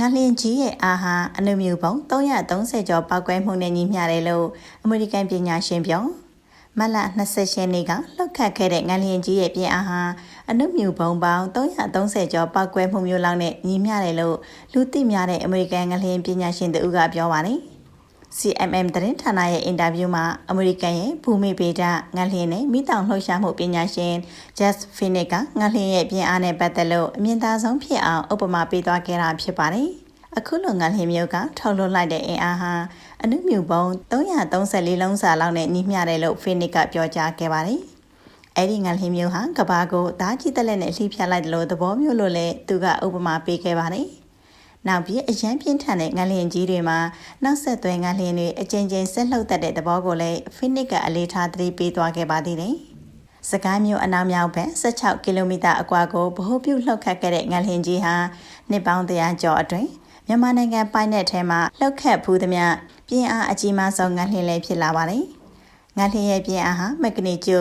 ငလင်ကြီးရဲ့အားဟာအနုမြူပုံ330ကျော်ပောက်ကွဲမှုနဲ့ညီမျှတယ်လို့အမေရိကန်ပညာရှင်ပြောမလ20ရက်နေ့ကလှုပ်ခတ်ခဲ့တဲ့ငလျင်ကြီးရဲ့ပြင်းအားဟာအနုမြူဘုံပေါင်း330ကျော်ပောက်ကွဲမှုမျိုးလောက်နဲ့ညီမျှတယ်လို့လူသိများတဲ့အမေရိကန်ငလျင်ပညာရှင်တူကပြောပါတယ်။ CMM သတင်းဌာနရဲ့အင်တာဗျူးမှာအမေရိကန်ရဲ့ဘူမိဗေဒငလျင်နဲ့မိတောင်လှုပ်ရှားမှုပညာရှင် Jess Phoenix ကငလျင်ရဲ့ပြင်းအားနဲ့ပတ်သက်လို့အမြင်သာဆုံးဖြစ်အောင်ဥပမာပေးသွားခဲ့တာဖြစ်ပါတယ်။အခုလိုငလျင်မျိုးကထုတ်လွှတ်လိုက်တဲ့အင်အားဟာအနုမြူပုံ334လုံးစာလောက်နဲ့ညီမျှတယ်လို့ Phoenix ကပြောကြားခဲ့ပါတယ်။အဲ့ဒီငလျင်မျိုးဟာကဘာကိုဓာကြီးတက်လက်နဲ့လှိဖြတ်လိုက်တယ်လို့သဘောမျိုးလို့လည်းသူကဥပမာပေးခဲ့ပါတယ်။ နောက်ပြီးအရန်ပြင်းထန်တဲ့ငလျင်ကြီးတွေမှာနောက်ဆက်တွဲငလျင်တွေအကြိမ်ကြိမ်ဆက်လှုပ်တတ်တဲ့သဘောကိုလည်းဖိနစ်ကအလေးထားသတိပေးသွားခဲ့ပါသေးတယ်။စကိုင်းမြို့အနောက်မြောက်ဘက်16ကီလိုမီတာအကွာကိုဗဟိုပြုလှုပ်ခတ်ခဲ့တဲ့ငလျင်ကြီးဟာနှစ်ပေါင်းတရာကျော်အတွင်းမြန်မာနိုင်ငံပိုင်းနယ်ထဲမှာလှုပ်ခတ်ဖူးသမျှပြင်းအားအကြီးမားဆုံးငလျင်လေးဖြစ်လာပါတယ်။ငါလျင်ရဲ့ပြင်းအားဟာမက်ဂနီကျု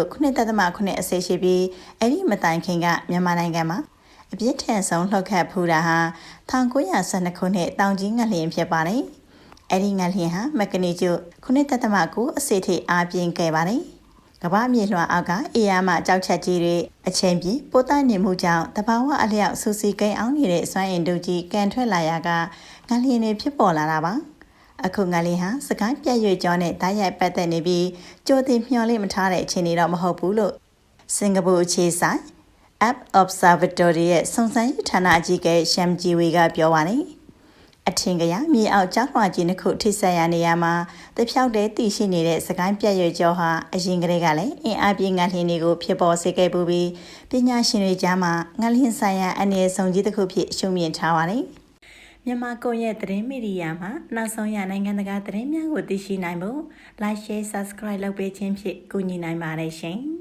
9.9အဆရှိပြီးအဲ့ဒီမတိုင်ခင်ကမြန်မာနိုင်ငံမှာ အပြစ်ထန်ဆုံးလှုပ်ခတ်ဖူးတာဟာ1912ခုနှစ်တောင်ကြီးငလျင်ဖြစ်ပါတယ်။အဲဒီငလျင်ဟာမက်ဂနီကျု9.9အစစ်ထိအားပြင်းခဲ့ပါတယ်။ကမ္ဘာမြေလွှာအောက်ကအေးရမကြောက်ချက်ကြီးတွေအချိန်ပြည့်ပိုးတနေမှုကြောင့်တဘာဝအလျောက်စူစီကိန်းအောင်နေတဲ့စွမ်းအင်တို့ကြီးကန်ထွက်လာရကငလျင်တွေဖြစ်ပေါ်လာတာပါ။အခုငလျင်ဟာစကိုင်းပြည့်ရွကျော်နဲ့တိုက်ရိုက်ပတ်သက်နေပြီးကြိုတင်မျှော်လင့်မထားတဲ့အခြေအနေတော့မဟုတ်ဘူးလို့စင်ကာပူအခြေဆိုင် App Observatory ရဲ့စုံစမ်းရေးဌာနအကြီးအကဲရှမ်ဂျီဝီကပြောပါတယ်။အထင်ကရမြေအောက်ကျောင်းလွှာကြီးနှစ်ခုထိဆက်ရနေရမှာတဖြောက်တည်းတည်ရှိနေတဲ့စကိုင်းပြက်ရွယ်ကျော်ဟာအရင်ကတည်းကလည်းအင်အားပြင်းငလျင်တွေကိုဖြစ်ပေါ်စေခဲ့ပူပြီးပညာရှင်တွေကြားမှာငလျင်ဆိုင်ရာအနေအဆုံကြီးတစ်ခုဖြစ်ရှုမြင်ထားပါတယ်။မြန်မာကွန်ရက်သတင်းမီဒီယာမှာနောက်ဆုံးရနိုင်ငံတကာသတင်းများကိုသိရှိနိုင်ဖို့ Like Share Subscribe လုပ်ပေးခြင်းဖြင့်ကူညီနိုင်ပါတယ်ရှင်။